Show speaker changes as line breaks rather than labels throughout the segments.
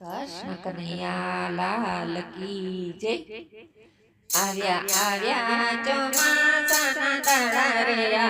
કૃષ્ણ કનૈયા લાલ કી જય. આવ્યા આવ્યા ચોમાસાના તળારિયા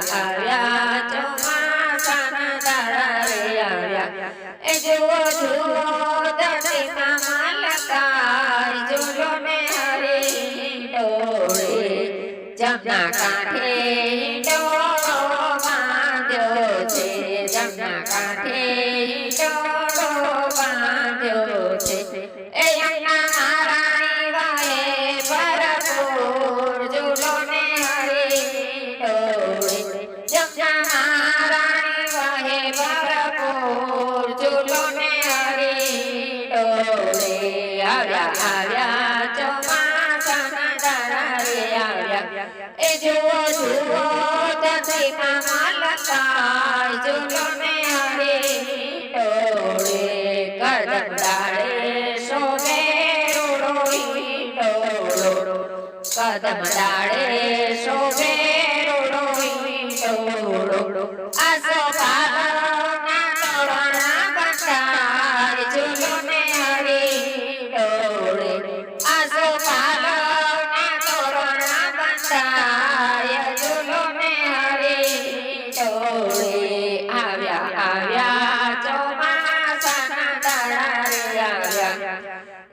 આવ્યા ચોમાસાના દાડા રે આવ્યા એ કાંઠે કદમ ડાળે શોભે રોડો આસો પાગના તોરણા બચાર જુલો ને હરી ડોળે આસો પાગના તોરણા બચાર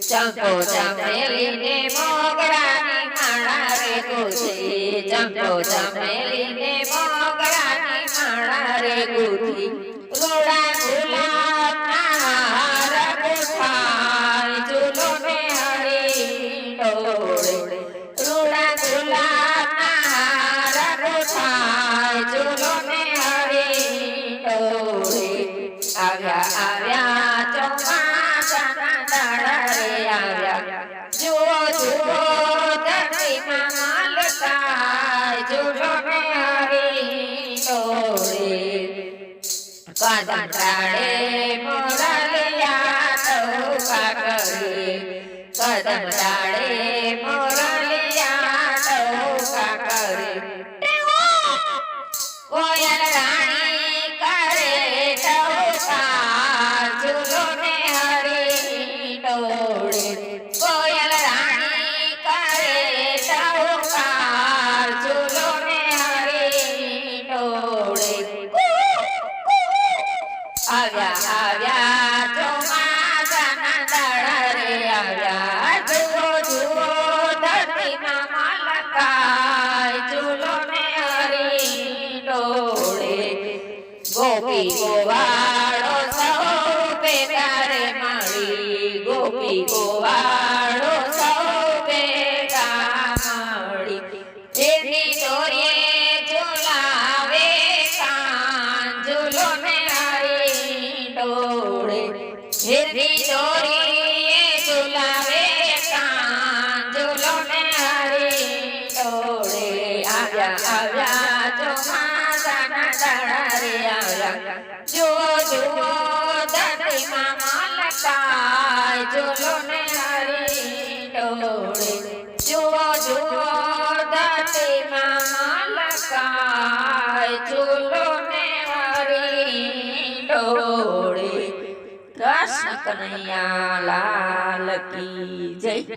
ચંપો ચમેલીને મોગરાની માળા રે ગોછે ચંપો ચમેલીને कदम Wow. જુઓ ધરતીમાં માલકાય ઝૂલો ને હરી ડોળે જુઓ જુઓ, ધરતીમાં માલકાય ઝૂલો ને કૃષ્ણ કનૈયા લાલ કી જય.